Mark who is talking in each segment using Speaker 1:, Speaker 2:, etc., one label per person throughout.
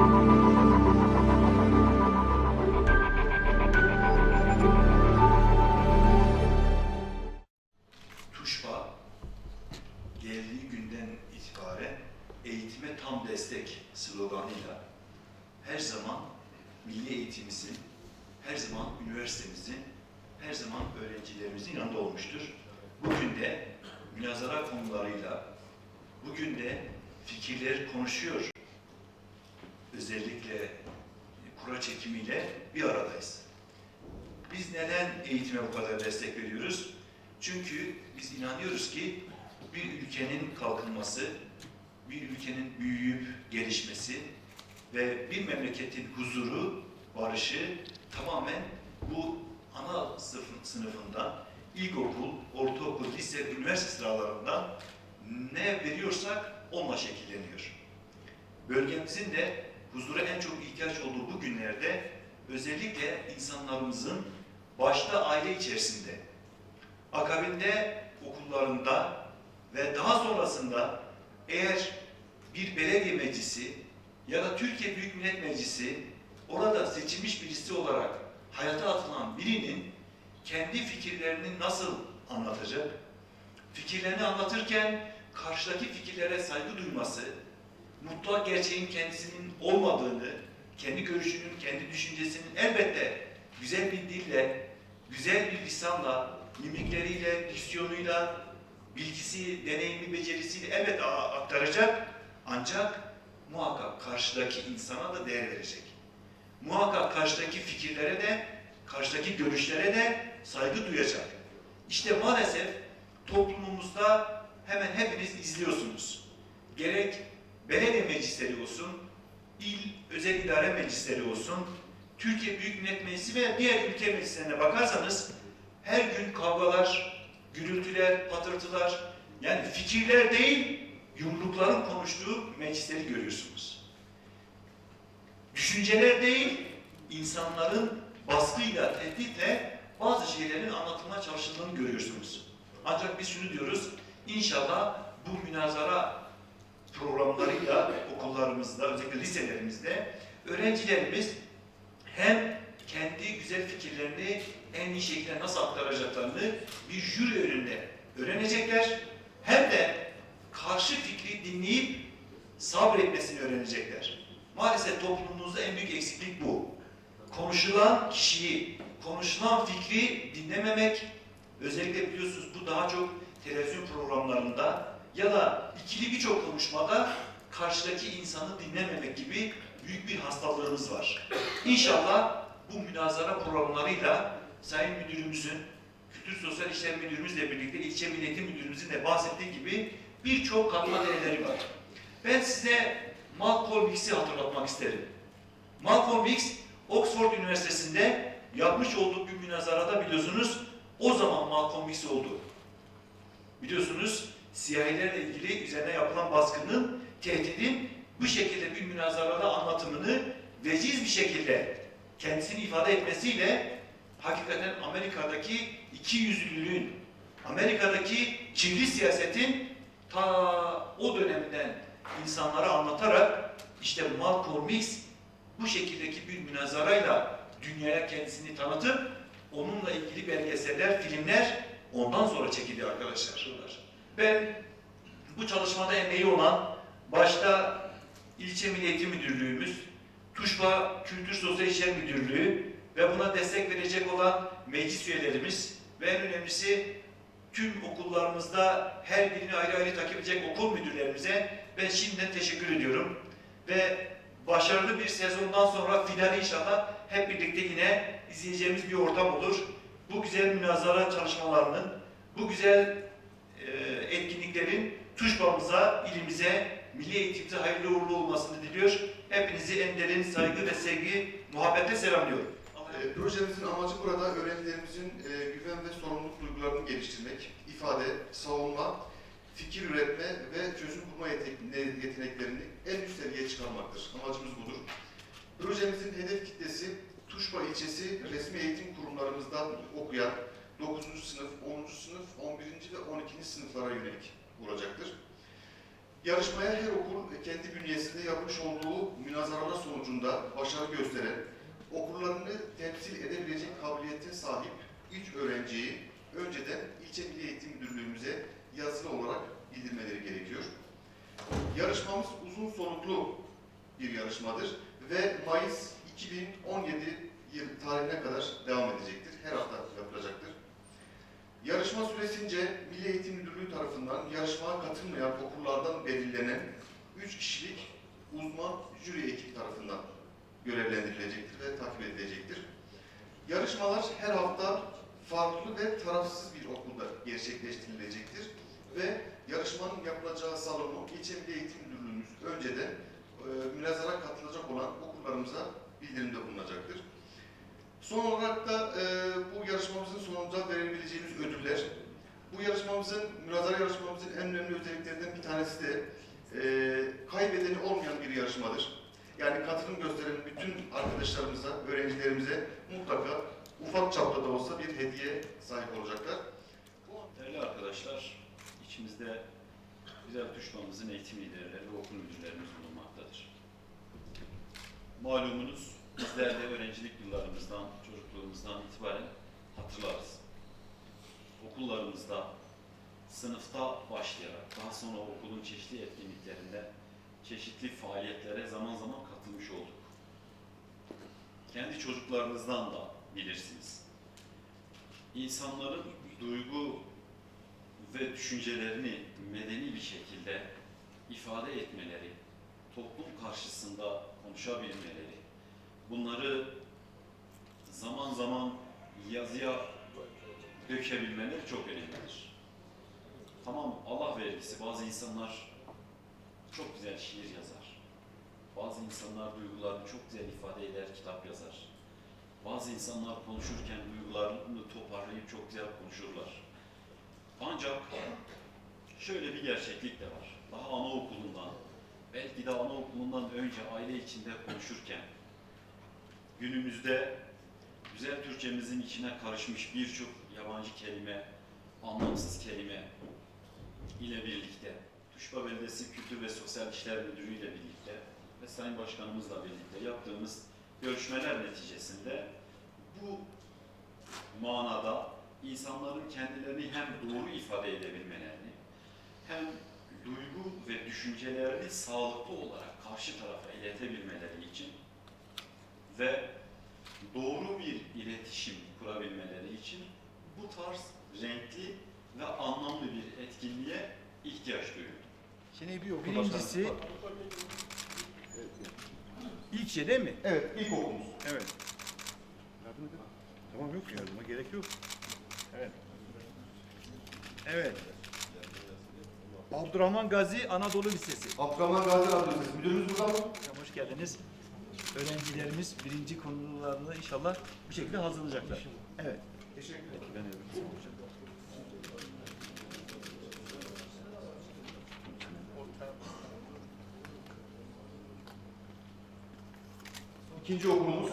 Speaker 1: Tuşba geldiği günden itibaren eğitime tam destek sloganıyla her zaman milli eğitimimizin, her zaman üniversitemizin, her zaman öğrencilerimizin yanında. Bugün de münazara konularıyla, bugün de fikirler konuşuyor. Özellikle kura çekimiyle bir aradayız. Biz neden eğitime bu kadar destek veriyoruz? Çünkü biz inanıyoruz ki bir ülkenin kalkınması, bir ülkenin büyüyüp gelişmesi ve bir memleketin huzuru, barışı tamamen bu ana sınıfın, sınıfında ilkokul, ortaokul, lise, üniversite sıralarında ne veriyorsak onunla şekilleniyor. Bölgemizin de huzura en çok ihtiyaç olduğu bu günlerde özellikle insanlarımızın başta aile içerisinde akabinde okullarında ve daha sonrasında eğer bir belediye meclisi ya da Türkiye Büyük Millet Meclisi orada seçilmiş birisi olarak hayata atılan birinin kendi fikirlerini nasıl anlatacak, fikirlerini anlatırken karşıdaki fikirlere saygı duyması, mutlak gerçeğin kendisinin olmadığını, kendi görüşünün, kendi düşüncesinin elbette güzel bir dille, güzel bir lisanla, mimikleriyle, diksiyonuyla, bilgisi, deneyimi, becerisiyle a- aktaracak. Ancak muhakkak karşıdaki insana da değer verecek. Muhakkak karşıdaki fikirlere de, karşıdaki görüşlere de saygı duyacak. İşte maalesef toplumumuzda hemen hepiniz izliyorsunuz. Gerek belediye meclisleri olsun, il özel idare meclisleri olsun, Türkiye Büyük Millet Meclisi ve diğer ülke meclislerine bakarsanız her gün kavgalar, gürültüler, patırtılar, yani fikirler değil, yumrukların konuştuğu meclisleri görüyorsunuz. Düşünceler değil, insanların baskıyla, tehditle bazı şeylerin anlatılmaya çalışıldığını görüyorsunuz. Ancak biz şunu diyoruz, inşallah bu münazara programlarıyla okullarımızda, özellikle liselerimizde öğrencilerimiz hem kendi güzel fikirlerini en iyi şekilde nasıl aktaracaklarını bir jüri önünde öğrenecekler. Hem de karşı fikri dinleyip sabretmesini öğrenecekler. Maalesef toplumumuzda en büyük eksiklik bu. Konuşulan kişiyi, konuşulan fikri dinlememek, özellikle biliyorsunuz bu daha çok televizyon programlarında ya da ikili birçok konuşmada karşıdaki insanı dinlememek gibi büyük bir hastalığımız var. İnşallah bu münazara programlarıyla Sayın Müdürümüzün, Kültür Sosyal İşler Müdürümüzle birlikte ilçe Milli Müdürümüzün de bahsettiği gibi birçok katma değerleri var. Ben size Malcolm X'i hatırlatmak isterim. Malcolm X, Oxford Üniversitesi'nde yapmış olduğu bir münazarada biliyorsunuz o zaman Malcolm X oldu. Biliyorsunuz siyahilerle ilgili üzerine yapılan baskının, tehdidin bu şekilde bir münazarada anlatımını veciz bir şekilde kendisini ifade etmesiyle hakikaten Amerika'daki iki yüzlülüğün, Amerika'daki kirli siyasetin ta o dönemden insanlara anlatarak işte Malcolm X bu şekildeki bir münazarayla dünyaya kendisini tanıtıp onunla ilgili belgeseller, filmler ondan sonra çekildi arkadaşlar. Ben bu çalışmada emeği olan başta İlçe Milli Eğitim Müdürlüğümüz, Tuşba Kültür Sosyal İşler Müdürlüğü ve buna destek verecek olan meclis üyelerimiz ve en önemlisi tüm okullarımızda her birini ayrı ayrı takip edecek okul müdürlerimize ben şimdiden teşekkür ediyorum. Ve başarılı bir sezondan sonra final inşallah hep birlikte yine izleyeceğimiz bir ortam olur. Bu güzel münazara çalışmalarının, bu güzel etkinliklerin Tuşba'mıza, ilimize, milli eğitimimize hayırlı uğurlu olmasını diliyor. Hepinizi en derin saygı ve sevgi, muhabbetle selamlıyorum.
Speaker 2: E, projemizin amacı burada öğrencilerimizin e, güven ve sorumluluk duygularını geliştirmek, ifade, savunma, fikir üretme ve çözüm bulma yetenek- yeteneklerini en üst seviyeye çıkarmaktır. Amacımız budur. Projemizin hedef kitlesi Tuşba ilçesi resmi eğitim kurumlarımızda okuyan 9. sınıf, 10. sınıf, 11. ve 12. sınıflara yönelik olacaktır. Yarışmaya her okul kendi bünyesinde yapmış olduğu münazaralar sonucunda başarı gösteren, okullarını temsil edebilecek kabiliyete sahip üç öğrenciyi önceden ilçe Milli Eğitim Müdürlüğümüze yazılı olarak bildirmeleri gerekiyor. Yarışmamız uzun soluklu bir yarışmadır ve Mayıs 2017 yıl tarihine kadar devam edecektir. Her hafta yapılacaktır. Yarışma süresince Milli Eğitim Müdürlüğü tarafından yarışmaya katılmayan okullardan belirlenen 3 kişilik uzman jüri ekip tarafından görevlendirilecektir ve takip edilecektir. Yarışmalar her hafta farklı ve tarafsız bir okulda gerçekleştirilecektir ve yarışmanın yapılacağı salonu İlçe Milli Eğitim Müdürlüğümüz önceden e, münazara katılacak olan okullarımıza bildirimde bulunacaktır. Son olarak da e, bu yarışmamızın sonunda verebileceğimiz ödüller. Bu yarışmamızın, münazara yarışmamızın en önemli özelliklerinden bir tanesi de e, kaybedeni olmayan bir yarışmadır. Yani katılım gösteren bütün arkadaşlarımıza, öğrencilerimize mutlaka ufak çapta da olsa bir hediye sahip olacaklar.
Speaker 3: Değerli arkadaşlar, içimizde güzel düşmanımızın eğitim liderleri ve okul müdürlerimiz bulunmaktadır. Malumunuz bizler de öğrencilik yıllarımızdan, çocukluğumuzdan itibaren hatırlarız. Okullarımızda sınıfta başlayarak daha sonra okulun çeşitli etkinliklerinde çeşitli faaliyetlere zaman zaman katılmış olduk. Kendi çocuklarınızdan da bilirsiniz. İnsanların duygu ve düşüncelerini medeni bir şekilde ifade etmeleri, toplum karşısında konuşabilmeleri, bunları zaman zaman yazıya dökebilmeleri çok önemlidir. Tamam Allah vergisi bazı insanlar çok güzel şiir yazar. Bazı insanlar duygularını çok güzel ifade eder, kitap yazar. Bazı insanlar konuşurken duygularını toparlayıp çok güzel konuşurlar. Ancak şöyle bir gerçeklik de var. Daha anaokulundan, belki de anaokulundan önce aile içinde konuşurken günümüzde güzel Türkçemizin içine karışmış birçok yabancı kelime, anlamsız kelime ile birlikte Tuşba Belediyesi Kültür ve Sosyal İşler Müdürü ile birlikte ve Sayın Başkanımızla birlikte yaptığımız görüşmeler neticesinde bu manada insanların kendilerini hem doğru ifade edebilmelerini hem duygu ve düşüncelerini sağlıklı olarak karşı tarafa iletebilmeleri için ve doğru bir iletişim kurabilmeleri için bu tarz renkli ve anlamlı bir etkinliğe ihtiyaç duyuyor.
Speaker 4: Şimdi bir birincisi ilkçe değil mi?
Speaker 2: Evet, ilk okulumuz.
Speaker 4: Evet. Tamam yok yardıma gerek yok. Evet. Evet. Abdurrahman Gazi Anadolu Lisesi.
Speaker 2: Abdurrahman Gazi Radyo Lisesi. Müdürümüz burada mı?
Speaker 4: Hocam hoş geldiniz. Öğrencilerimiz birinci konularını inşallah bu şekilde hazırlayacaklar. Evet.
Speaker 2: Teşekkür ederim.
Speaker 4: Peki ben.
Speaker 2: İkinci okulumuz.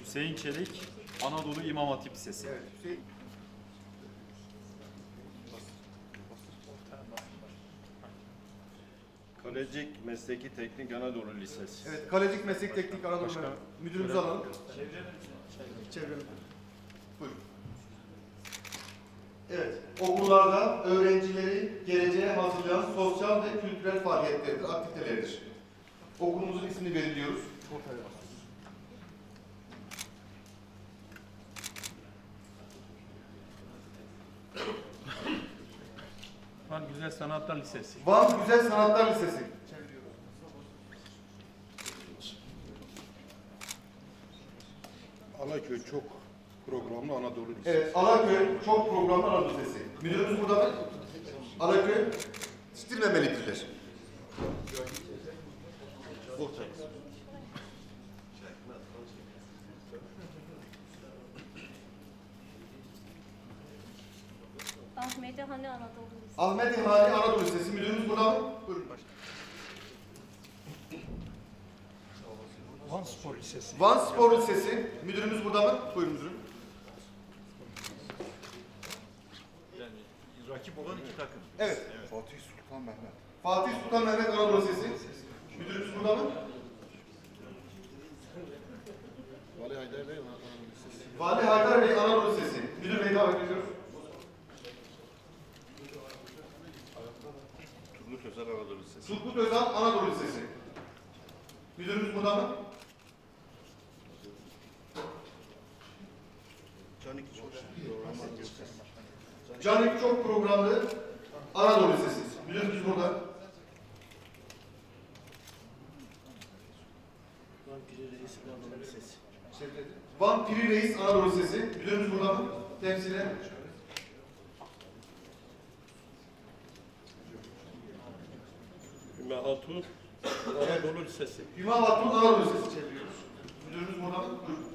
Speaker 3: Hüseyin Çelik, Anadolu İmam Hatip Lisesi.
Speaker 2: Evet, Hüseyin.
Speaker 5: Kalecik Mesleki Teknik Anadolu Lisesi.
Speaker 2: Evet, Kalecik Meslek Teknik Anadolu
Speaker 5: Başka-
Speaker 2: Müdürümüzü alalım. Çevremi. Buyurun. Evet, okullarda öğrencileri geleceğe hazırlayan sosyal ve kültürel faaliyetlerdir, aktiviteleridir. Okulumuzun ismini belirliyoruz.
Speaker 4: Güzel Sanatlar Lisesi.
Speaker 2: Van Güzel Sanatlar Lisesi.
Speaker 5: Alaköy çok programlı Anadolu Lisesi.
Speaker 2: Evet, Alaköy çok programlı Anadolu Lisesi. Müdürümüz burada mı? Alaköy Stilmemelidirler.
Speaker 6: Ahmedi Hani Anadolu Lisesi.
Speaker 2: Ahmet İhali Anadolu Lisesi. Müdürümüz burada mı? Buyurun başkanım.
Speaker 4: Van Spor Lisesi.
Speaker 2: Van Spor Lisesi. Müdürümüz burada mı? Buyurun müdürüm.
Speaker 4: Yani rakip olan iki takım.
Speaker 2: Evet.
Speaker 5: Fatih Sultan Mehmet.
Speaker 2: Fatih Sultan Mehmet Anadolu Lisesi. Müdürümüz burada mı?
Speaker 5: Vali Haydar Bey Anadolu Lisesi.
Speaker 2: Vali Haydar Bey Anadolu Lisesi. Müdür Bey'i davet ediyoruz.
Speaker 5: Turgut Özel Anadolu Lisesi.
Speaker 2: Turgut Özal Anadolu Lisesi. Müdürümüz burada mı?
Speaker 5: Canik çok
Speaker 2: Programlı Anadolu Lisesi. Müdürümüz burada. Van Piri Reis Anadolu Lisesi. Müdürümüz burada mı? Temsilen.
Speaker 5: Hümme Hatun Anadolu Lisesi.
Speaker 2: Hüma Hatun Anadolu Lisesi çeviriyoruz. Müdürümüz burada? Buyurun.